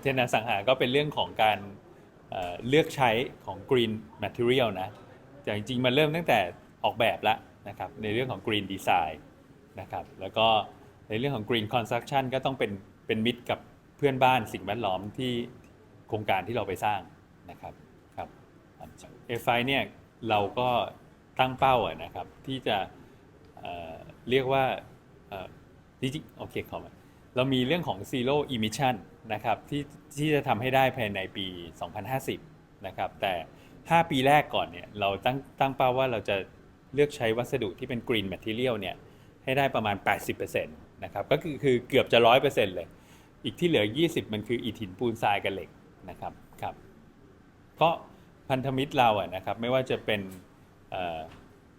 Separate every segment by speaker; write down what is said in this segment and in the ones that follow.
Speaker 1: เทนอสังหาก็เป็นเรื่องของการเอ่อเลือกใช้ของ green material นะแต่จริงๆ มันเริ่มตั้งแต่ออกแบบแล้วนะครับในเรื่องของ green design นะครับแล้วก็ในเรื่องของ green construction ก็ต้องเป็นเป็นมิตรกับเพื่อนบ้านสิ่งแวดล้อมที่โครงการที่เราไปสร้างนะครับครับเอฟไเนี่ยเราก็ตั้งเป้าอะนะครับที่จะเอ่อเรียกว่าเอ่อจริงๆโอเคขอมา เรามีเรื่องของ zero emission นะครับที่ที่จะทำให้ได้ภายในปี 2050 นะครับแต่ 5 ปีแรกก่อนเนี่ยเราตั้งตั้งเป้าว่าเราจะเลือกใช้วัสดุที่เป็น green material เนี่ยให้ได้ประมาณ 80%นะครับก็คือคือเกือบจะ 100%เลย อีกที่เหลือ 20 มันคืออิฐหินปูนทรายกับเหล็กนะครับครับก็พันธมิตรเราอะนะครับไม่ว่าจะเป็น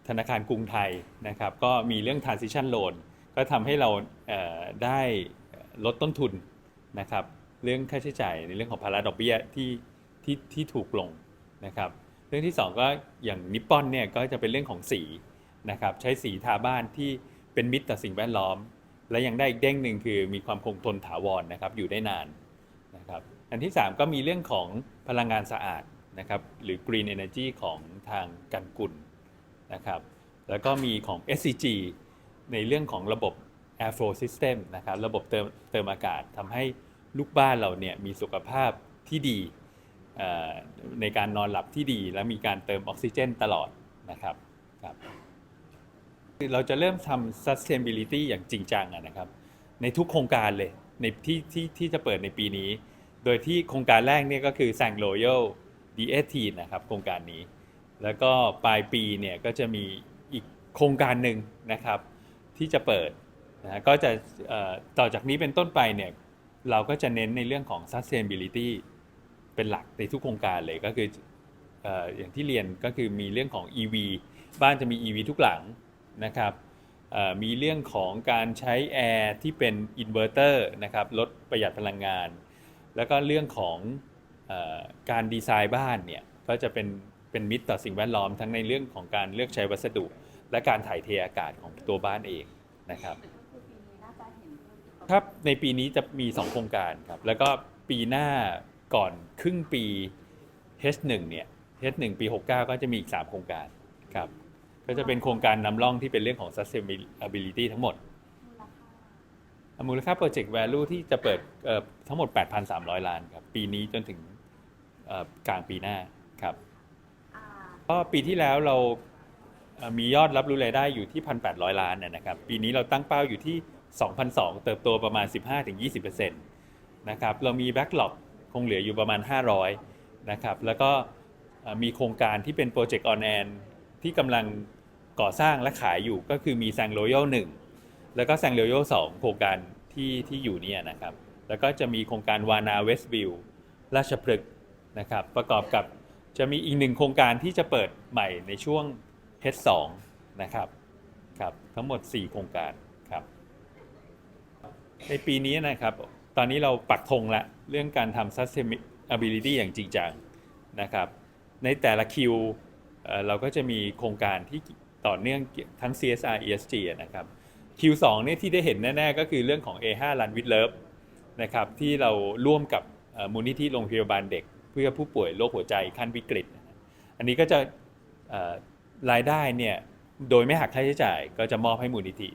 Speaker 1: ธนาคารกรุงไทยนะครับก็มีเรื่อง transition loan ก็ทำให้เราได้ ลดต้นทุนนะครับเรื่องค่าใช้จ่ายในเรื่องของภาระดอกเบี้ยที่ที่ที่ถูกลงนะครับเรื่องที่สองก็อย่างนิปปอนเนี่ยก็จะเป็นเรื่องของสีนะครับใช้สีทาบ้านที่เป็นมิตรต่อสิ่งแวดล้อม และยังได้อีกเด้งหนึ่งคือมีความคงทนถาวรนะครับอยู่ได้นานนะครับอันที่ 3 ก็มีเรื่องของพลังงานสะอาดนะครับหรือ Green Energy ของทางกันกุลนะครับแล้วก็มีของ SCG ในเรื่องของระบบ Airflow System นะครับระบบเติมเติมอากาศทำให้ลูกบ้านเราเนี่ยมีสุขภาพที่ดีในการนอนหลับที่ดี และมีการเติมออกซิเจนตลอดนะครับครับเราจะเริ่มทำ sustainability อย่างจริงจังนะครับ ในทุกโครงการเลยในที่ที่ที่จะเปิดในปีนี้ โดยที่โครงการแรกเนี่ยก็คือ Sang Royal D18 นะครับโครงการนี้ แล้วก็ปลายปีเนี่ยก็จะมีอีกโครงการหนึ่งนะครับ ที่จะเปิด นะก็จะต่อจากนี้เป็นต้นไปเนี่ยเราก็จะเน้นในเรื่องของ sustainability เป็นหลักในทุกโครงการเลยก็คือออย่างที่เรียนก็คือมีเรื่องของ EV บ้านจะมี EV ทุกหลังนะครับมีเรื่องของการใช้แอร์ที่เป็นอินเวอร์เตอร์นะครับลดประหยัดพลังงาน แล้วก็เรื่องของอการดีไซน์บ้านเนี่ยก็จะเป็นเป็นมิตรต่อสิ่งแวดล้อมทั้งในเรื่องของการเลือกใช้วัสดุ และการถ่ายเทอากาศของตัวบ้านเองนะครับ
Speaker 2: ค
Speaker 1: รับในปีนี้จะมี 2 โครงการครับ แล้วก็ปีหน้าก่อนครึ่งปี H1 เนี่ย H1 ปี 69 ก็จะมีอีก 3 โครงการครับ ก็จะเป็นโครงการนำร่องที่เป็นเรื่องของ sustainability ทั้งหมด
Speaker 2: มูลค่า
Speaker 1: มูลค่า project value ที่จะเปิดทั้งหมด 8,300 ล้านครับ ปีนี้จนถึงกลางปีหน้าครับก็ปีที่แล้วเรามียอดรับรู้รายได้อยู่ที่ 1,800 ล้านนะนะครับ ปีนี้เราตั้งเป้าอยู่ที่ 2,200เติบโตประมาณ 15-20%นะครับ เรามี backlog คงเหลืออยู่ประมาณ 500 นะครับ แล้วก็มีโครงการที่เป็นโปรเจกต์ออนแอนที่กำลังก่อสร้างและขายอยู่ก็คือมีแซงโรยัล1แล้วก็แซงโรยัล2โครงการที่ที่อยู่เนี่ยนะครับ แล้วก็จะมีโครงการวานาเวสต์วิวราชพฤกษ์นะครับ ประกอบกับจะมีอีกหนึ่งโครงการที่จะเปิดใหม่ในช่วง H2 นะครับครับ ทั้งหมด 4 โครงการ ในปีนี้นะครับ ตอนนี้เราปักธงละเรื่องการทำ sustainability อย่างจริงจังนะครับ ในแต่ละคิวเราก็จะมีโครงการที่ต่อเนื่องทั้ง CSR ESG นะครับ Q2 เนี่ยที่ได้เห็นแน่ ๆ ก็คือเรื่องของ A5 Run with Love นะครับที่เราร่วมกับมูลนิธิโรงพยาบาลเด็ก เพื่อผู้ป่วยโรคหัวใจขั้นวิกฤต อันนี้ก็จะรายได้เนี่ย โดยไม่หักค่าใช้จ่ายก็จะมอบให้มูลนิธิ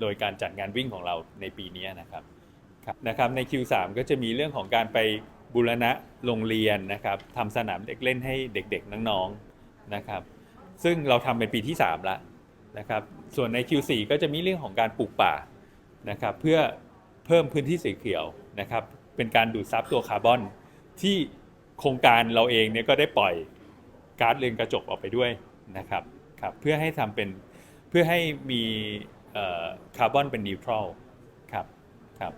Speaker 1: โดยการจัดงานวิ่งของเราในปีนี้นะครับนะครับใน Q3 ก็จะมีเรื่องของการไปบูรณะโรงเรียนนะครับทำสนามเด็กเล่นให้เด็กๆน้องๆนะครับซึ่งเราทำเป็นปีที่3แล้วนะครับส่วนใน Q4 ก็จะมีเรื่องของการปลูกป่านะครับเพื่อเพิ่มพื้นที่สีเขียวนะครับเป็นการดูดซับตัวคาร์บอน ที่โครงการเราเองเนี่ยก็ได้ปล่อยก๊าซเรือนกระจกออกไปด้วยนะครับ ครับเพื่อให้ทำเป็นเพื่อให้มีคาร์บอนเป็นนิวทรัลครับครับ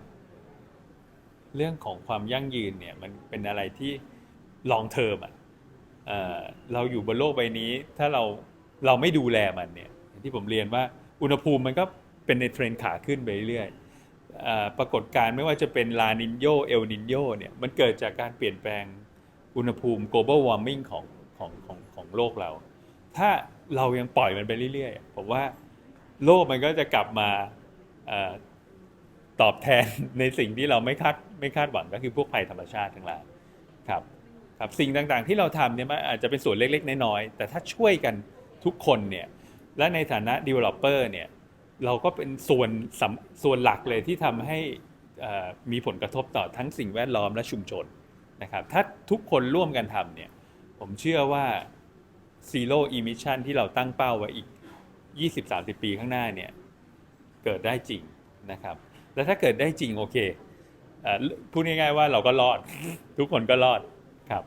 Speaker 1: เรื่องของความยั่งยืนเนี่ยมันเป็นอะไรที่ลองเทอมอะเราอยู่บนโลกใบนี้ ถ้าเราเราไม่ดูแลมันเนี่ยอย่างที่ผมเรียนว่าอุณหภูมิมันก็เป็นในเทรนขาขึ้นไปเรื่อยๆปรากฏการณ์ไม่ว่าจะเป็นลานินโยเอลนินโยเนี่ยมันเกิดจากการเปลี่ยนแปลงอุณหภูมิ global warming ของของของของโลกเรา ถ้า เรายังปล่อยมันไปเรื่อยๆผมว่าโลกมันก็จะกลับมาอตอบแทนในสิ่งที่เราไม่คาดไม่คาดหวังก็คือพวกภัยธรรมชาติทั้งหลายครับครับสิ่งต่างๆที่เราทำเนี่ยมันอาจจะเป็นส่วนเล็กๆน้อยๆแต่ถ้าช่วยกันทุกคนเนี่ยและในฐานะ developer เนี่ยเราก็เป็นส่วนส่วนหลักเลยที่ทำให้มีผลกระทบต่อทั้งสิ่งแวดล้อมและชุมชนนะครับถ้าทุกคนร่วมกันทำเนี่ยผมเชื่อว่า zero emission ที่เราตั้งเป้าไว้อีก 20-30 ปีข้างหน้าเนี่ยเกิดได้จริงนะครับ แล้วถ้าเกิดได้จริงโอเคพูดง่ายๆว่าเราก็รอด ทุกคนก็รอดครับ